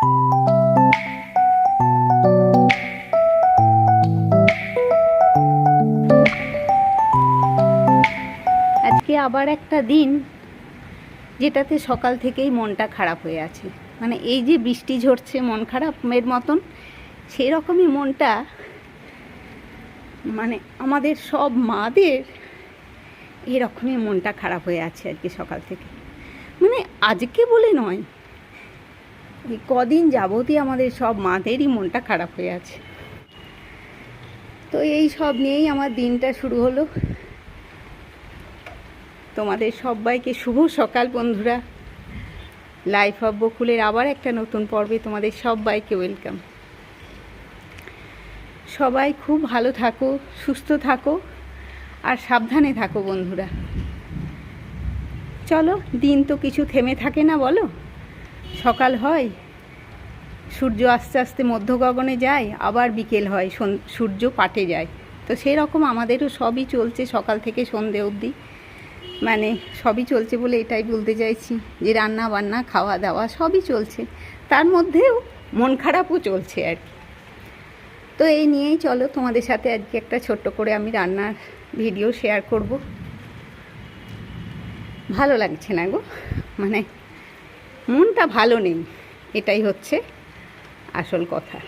আজকে আবার একটা দিন যেটাতে সকাল থেকেই মনটা খারাপ হয়ে আছে। মানে এই যে বৃষ্টি ঝরছে, মন খারাপের মতন সেই রকমই মনটা মানে আমাদের সব মাদের এরকমই মনটা খারাপ হয়ে আছে আজকে সকাল থেকে। মানে আজকে বলে নয় এই কদিন যাবতই আমাদের সব মাদেরই মনটা খারাপ হয়ে আছে। তো এই সব নিয়েই আমার দিনটা শুরু হলো। তোমাদের সবাইকে শুভ সকাল বন্ধুরা। লাইফ অফ বকুলের আবার একটা নতুন পর্বে তোমাদের সবাইকে ওয়েলকাম সবাই খুব ভালো থাকো, সুস্থ থাকো আর সাবধানে থাকো বন্ধুরা। চলো, দিন তো কিছু থেমে থাকে না বলো? সকাল হয়, সূর্য আস্তে আস্তে মধ্য গগনে যায়, আবার বিকেল হয় সূর্য পাটে যায়। তো সেরকম আমাদেরও সবই চলছে সকাল থেকে সন্ধে অবধি। মানে সবই চলছে বলে এটাই বলতে চাইছি যে রান্না বান্না, খাওয়া দাওয়া সবই চলছে। তার মধ্যেও মন খারাপও চলছে আর কি। তো এই নিয়েই চলো তোমাদের সাথে আজকে একটা ছোট্ট করে আমি রান্নার ভিডিও শেয়ার করব। ভালো লাগছে না গো? মানে মনটা ভালো নেই, এটাই হচ্ছে আসল কথা।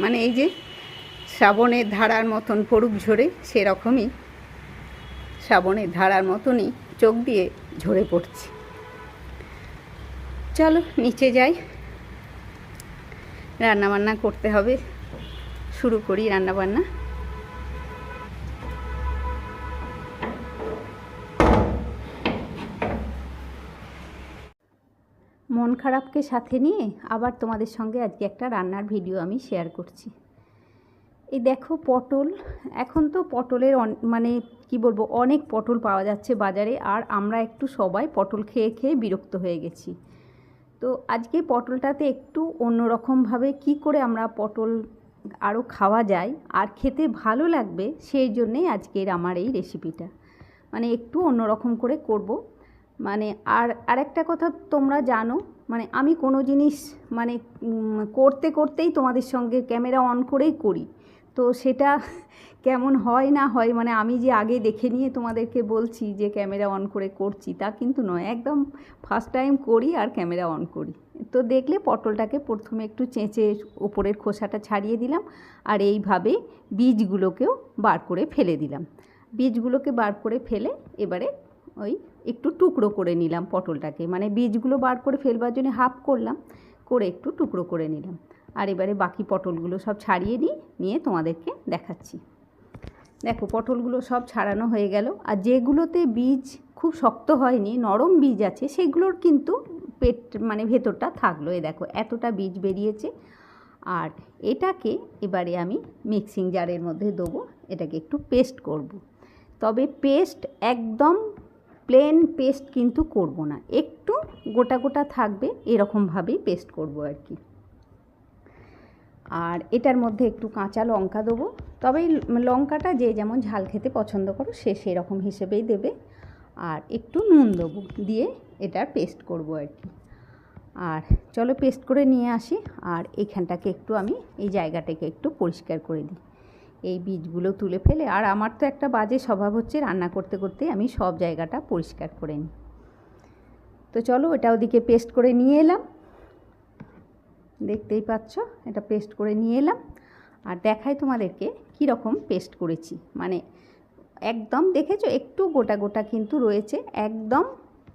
মানে এই যে শ্রাবণের ধারার মতন পড়ুক ঝরে সেরকমই শ্রাবণের ধারার মতনই চোখ দিয়ে ঝরে পড়ছে। চলো নিচে যাই। রান্নাবান্না করতে হবে, শুরু করি রান্নাবান্না। মন খারাপকে সাথে নিয়ে আবার তোমাদের সঙ্গে আজকে একটা রান্নার ভিডিও আমি শেয়ার করছি। এই দেখো পটল, এখন তো পটলের মানে কি বলব, অনেক পটল পাওয়া যাচ্ছে বাজারে আর আমরা একটু সবাই পটল খেয়ে খেয়ে বিরক্ত হয়ে গেছি। তো আজকে পটলটাতে একটু অন্যরকমভাবে কি করে আমরা পটল আরও খাওয়া যায় আর খেতে ভালো লাগবে সেই জন্যেই আজকের আমার এই রেসিপিটা মানে একটু অন্যরকম করে করব। মানে আর, আরেকটা কথা তোমরা জানো মানে আমি কোনো জিনিস মানে করতে করতেই তোমাদের সঙ্গে ক্যামেরা অন করেই করি। তো সেটা কেমন হয় না হয় মানে আমি যে আগে দেখে নিয়ে তোমাদেরকে বলছি যে ক্যামেরা অন করে করছি, তা কিন্তু নয়। একদম ফার্স্ট টাইম করি আর ক্যামেরা অন করি। তো দেখলে পটলটাকে প্রথমে একটু চেঁচে ওপরের খোসাটা ছাড়িয়ে দিলাম আর এইভাবে বীজগুলোকেও বার করে ফেলে দিলাম। বীজগুলোকে বার করে ফেলে এবারে ওই একটু টুকরো করে নিলাম পটলটাকে। মানে বীজগুলো বার করে ফেলবার জন্য হাফ করলাম, করে একটু টুকরো করে নিলাম। আর এবারে বাকি পটলগুলো সব ছাড়িয়ে নিই, নিয়ে তোমাদেরকে দেখাচ্ছি। দেখো, পটলগুলো সব ছাড়ানো হয়ে গেল। আর যেগুলোতে বীজ খুব শক্ত হয়নি, নরম বীজ আছে, সেগুলোর কিন্তু পেট মানে ভেতরটা থাকল। এ দেখো, এতটা বীজ বেরিয়েছে। আর এটাকে এবারে আমি মিক্সিং জারের মধ্যে দেবো। এটাকে একটু পেস্ট করব। তবে পেস্ট একদম প্লেন পেস্ট কিন্তু করব না। একটু গোটা গোটা থাকবে, এরকমভাবেই পেস্ট করব আর কি। আর এটার মধ্যে একটু কাঁচা লঙ্কা দেবো। তবে লঙ্কাটা যে যেমন ঝাল খেতে পছন্দ করো, সে সেরকম হিসেবেই দেবে। আর একটু নুন দেবো, দিয়ে এটার পেস্ট করব আর কি। আর চলো পেস্ট করে নিয়ে আসি। আর এইখানটাকে একটু আমি, এই জায়গাটাকে একটু পরিষ্কার করে দিই। এই বীজগুলো তুলে ফেলে, আর আমার তো একটা বাজে স্বভাব হচ্ছে রান্না করতে করতে আমি সব জায়গাটা পরিষ্কার করে নিই। তো চলো এটা ওদিকে পেস্ট করে নিয়ে এলাম। দেখতেই পাচ্ছ, এটা পেস্ট করে নিয়ে এলাম। আর দেখাই তোমাদেরকে কী রকম পেস্ট করেছি। মানে একদম দেখেছ, একটু গোটা গোটা কিন্তু রয়েছে, একদম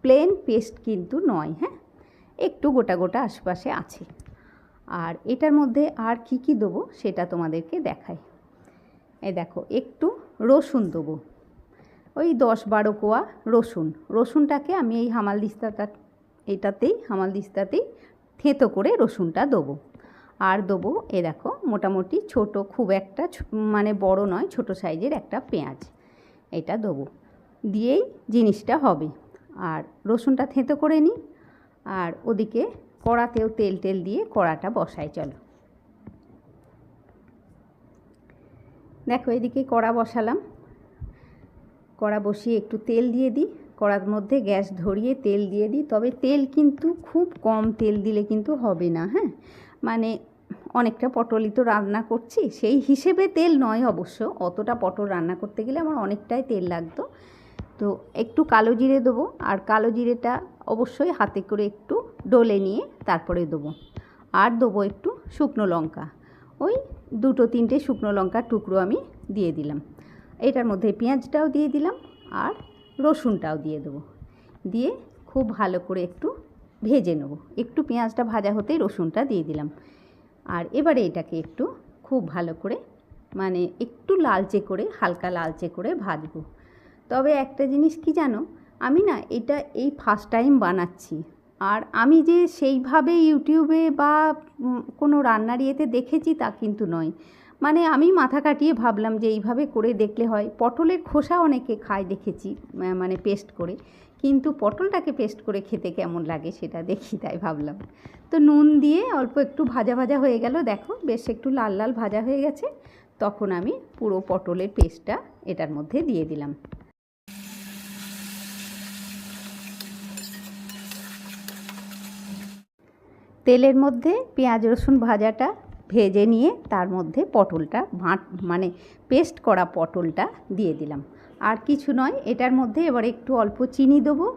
প্লেন পেস্ট কিন্তু নয় হ্যাঁ? একটু গোটা গোটা আশপাশে আছে। আর এটার মধ্যে আর কি কি দেবো সেটা তোমাদেরকে দেখাই। এই দেখো, একটু রসুন দেবো। ওই দশ বারো কোয়া রসুন। রসুনটাকে আমি এই হামাল দিস্তাটা, এটাতেই, হামাল দিস্তাতেই থেঁতো করে রসুনটা দেবো। আর দেবো, এ দেখো, মোটামুটি ছোট, খুব একটা মানে বড় নয়, ছোট সাইজের একটা পেঁয়াজ। এটা দেবো। দিয়েই জিনিসটা হবে। আর রসুনটা থেঁতো করে নিই। আর ওদিকে কড়াতেও তেল টেল দিয়ে কড়াটা বসাই, চলো। দেখো, এদিকে কড়া বসালাম। কড়া বসিয়ে একটু তেল দিয়ে দিই। কড়ার মধ্যে গ্যাস ধরিয়ে তেল দিয়ে দিই। তবে তেল কিন্তু খুব কম তেল দিলে কিন্তু হবে না হ্যাঁ? মানে অনেকটা পটলই তো রান্না করছি। সেই হিসেবে তেল নয় অবশ্য। অতটা পটল রান্না করতে গেলে আমার অনেকটাই তেল লাগতো। তো একটু কালো জিরে দেবো। আর কালো জিরেটা অবশ্যই হাতে করে একটু ডলে নিয়ে তারপরে দেবো। আর দেবো একটু শুকনো লঙ্কা। ওই দুটো তিনটে শুকনো লঙ্কার টুকরো আমি দিয়ে দিলাম। এটার মধ্যে পেঁয়াজটাও দিয়ে দিলাম আর রসুনটাও দিয়ে দেবো। দিয়ে খুব ভালো করে একটু ভেজে নেব। একটু পেঁয়াজটা ভাজা হতেই রসুনটা দিয়ে দিলাম। আর এবারে এটাকে একটু খুব ভালো করে মানে একটু লালচে করে, হালকা লালচে করে ভাজবো। তবে একটা জিনিস কি জানো? আমি না এটা এই ফার্স্ট টাইম বানাচ্ছি। আর আমি যে সেইভাবে ইউটিউবে বা কোনো রান্নার ইয়েতে দেখেছি তা কিন্তু নয়। মানে আমি মাথা কাটিয়ে ভাবলাম যে এইভাবে করে দেখলে হয়। পটলের খোসা অনেকে খায় দেখেছি মানে পেস্ট করে। কিন্তু পটলটাকে পেস্ট করে খেতে কেমন লাগে সেটা দেখি তাই ভাবলাম। তো নুন দিয়ে অল্প একটু ভাজা ভাজা হয়ে গেল, দেখো বেশ একটু লাল লাল ভাজা হয়ে গেছে। তখন আমি পুরো পটলের পেস্টটা এটার মধ্যে দিয়ে দিলাম। তেলের মধ্যে পেঁয়াজ, রসুন ভাজাটা ভেজে নিয়ে তার মধ্যে পটলটা ভাঁট মানে পেস্ট করা পটলটা দিয়ে দিলাম। আর কিছু নয়, এটার মধ্যে এবার একটু অল্প চিনি দেবো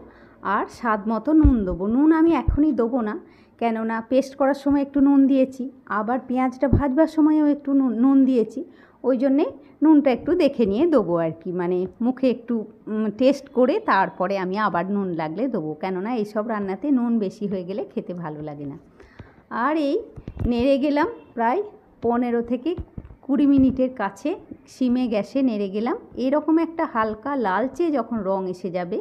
আর স্বাদ মতো নুন দেবো। নুন আমি এখনই দেবো না, কেননা পেস্ট করার সময় একটু নুন দিয়েছি, আবার পেঁয়াজটা ভাজবার সময়ও একটু নুন দিয়েছি, ওই জন্যে নুনটা একটু দেখে নিয়ে দেবো আর কি। মানে মুখে একটু টেস্ট করে তারপরে আমি আবার নুন লাগলে দেবো, কেননা এইসব রান্নাতে নুন বেশি হয়ে গেলে খেতে ভালো লাগে না। আর এই নেড়ে গেলাম প্রায় পনেরো থেকে কুড়ি মিনিটের কাছে সিমে গ্যাসে নেড়ে গেলাম। এরকম একটা হালকা লালচে যখন রং এসে যাবে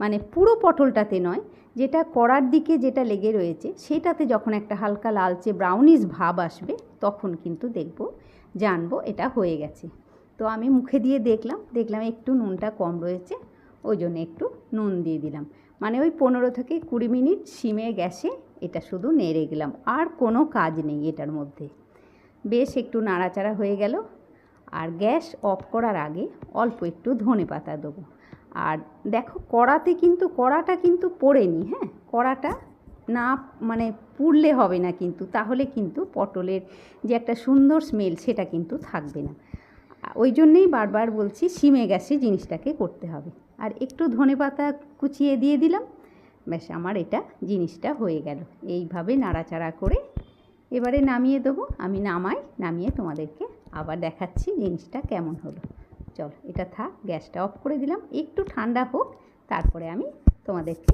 মানে পুরো পটলটাতে নয়, যেটা করার দিকে যেটা লেগে রয়েছে, সেটাতে যখন একটা হালকা লালচে ব্রাউনিশ ভাব আসবে, তখন কিন্তু দেখব, জানব এটা হয়ে গেছে। তো আমি মুখে দিয়ে দেখলাম দেখলাম একটু নুনটা কম রয়েছে, ওই জন্য একটু নুন দিয়ে দিলাম। মানে ওই পনেরো থেকে কুড়ি মিনিট সিমে গ্যাসে এটা শুধু নেড়ে গেলাম, আর কোনো কাজ নেই এটার মধ্যে। বেশ একটু নাড়াচাড়া হয়ে গেল, আর গ্যাস অফ করার আগে অল্প একটু ধনে পাতা দেবো। আর দেখো, কড়াতে কিন্তু, কড়াটা কিন্তু পড়েনি হ্যাঁ? কড়াটা না মানে পুড়লে হবে না কিন্তু, তাহলে কিন্তু পটলের যে একটা সুন্দর স্মেল সেটা কিন্তু থাকবে না। ওই জন্যেই বারবার বলছি, সিমে গ্যাসে জিনিসটাকে করতে হবে। আর একটু ধনে পাতা কুচিয়ে দিয়ে দিলাম ব্যাস আমার এটা জিনিসটা হয়ে গেল। এইভাবে নাড়াচাড়া করে এবারে নামিয়ে দেবো। আমি নামাই, নামিয়ে তোমাদেরকে আবার দেখাচ্ছি জিনিসটা কেমন হলো। চল, এটা থাক, গ্যাসটা অফ করে দিলাম। একটু ঠান্ডা হোক, তারপরে আমি তোমাদেরকে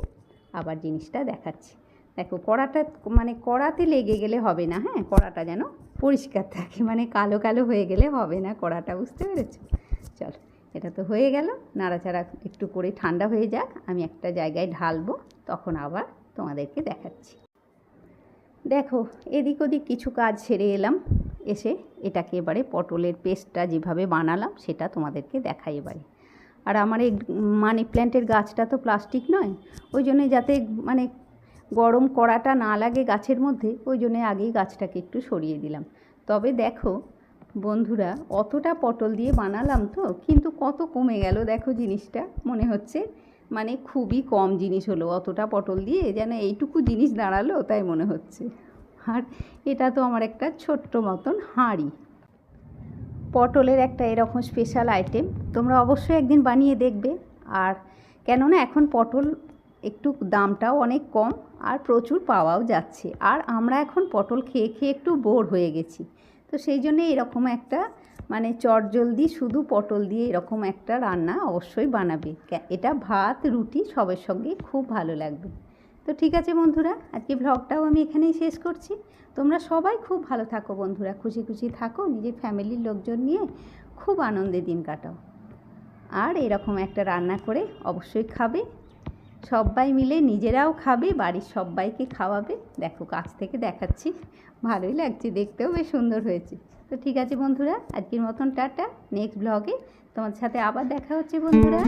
আবার জিনিসটা দেখাচ্ছি। দেখো, কড়াটা মানে কড়াতে লেগে গেলে হবে না হ্যাঁ? কড়াটা যেন পরিষ্কার থাকে মানে কালো কালো হয়ে গেলে হবে না কড়াটা, বুঝতে পেরেছ? চল এটা তো হয়ে গেল। নাড়াচাড়া একটু করে ঠান্ডা হয়ে যাক। আমি একটা জায়গায় ঢালবো, তখন আবার তোমাদেরকে দেখাচ্ছি। দেখো, এদিক ওদিক কিছু কাজ সেরে এলাম। এসে এটাকে এবারে পটলের পেস্টটা যেভাবে বানালাম, সেটা তোমাদেরকে দেখাই এবারে। আর আমার এই মানি প্ল্যান্টের গাছটা তো প্লাস্টিক নয়, ওই জন্যে যাতে মানে গরম কড়াটা না লাগে গাছের মধ্যে, ওই জন্যে আগেই গাছটাকে একটু সরিয়ে দিলাম। তবে দেখো বন্ধুরা, অতটা পটল দিয়ে বানালাম তো, কিন্তু কত কমে গেল দেখো জিনিসটা, মনে হচ্ছে। মানে খুবই কম জিনিস হলো, অতটা পটল দিয়ে যেন এইটুকু জিনিস দাঁড়াল তাই মনে হচ্ছে। আর এটা তো আমার একটা ছোট্ট মতন হাঁড়ি। পটলের একটা এরকম স্পেশাল আইটেম তোমরা অবশ্যই একদিন বানিয়ে দেখবে। আর কেননা এখন পটল একটু দামটাও অনেক কম, আর প্রচুর পাওয়াও যাচ্ছে। আর আমরা এখন পটল খেয়ে খেয়ে একটু বোর হয়ে গেছি। তো সেই জন্য এরকম একটা মানে চটজলদি শুধু পটল দিয়ে এরকম একটা রান্না অবশ্যই বানাবে। এটা ভাত, রুটি সবের সঙ্গেই খুব ভালো লাগবে। তো ঠিক আছে বন্ধুরা আজকে ভ্লগটাও আমি এখানেই শেষ করছি। তোমরা সবাই খুব ভালো থাকো বন্ধুরা, খুশি খুশি থাকো, নিজের ফ্যামিলির লোকজন নিয়ে খুব আনন্দে দিন কাটাও। আর এরকম একটা রান্না করে অবশ্যই খাবে। সবাই মিলে নিজেরাও খাবে, বাড়ির সবাইকে খাওয়াবে। দেখো কাছ থেকে দেখাচ্ছি। ভালোই লাগছে, দেখতেও বেশ সুন্দর হয়েছে। তো ঠিক আছে বন্ধুরা, আজকের মতন টাটা। নেক্সট ব্লগে তোমার সাথে আবার দেখা হচ্ছে বন্ধুরা।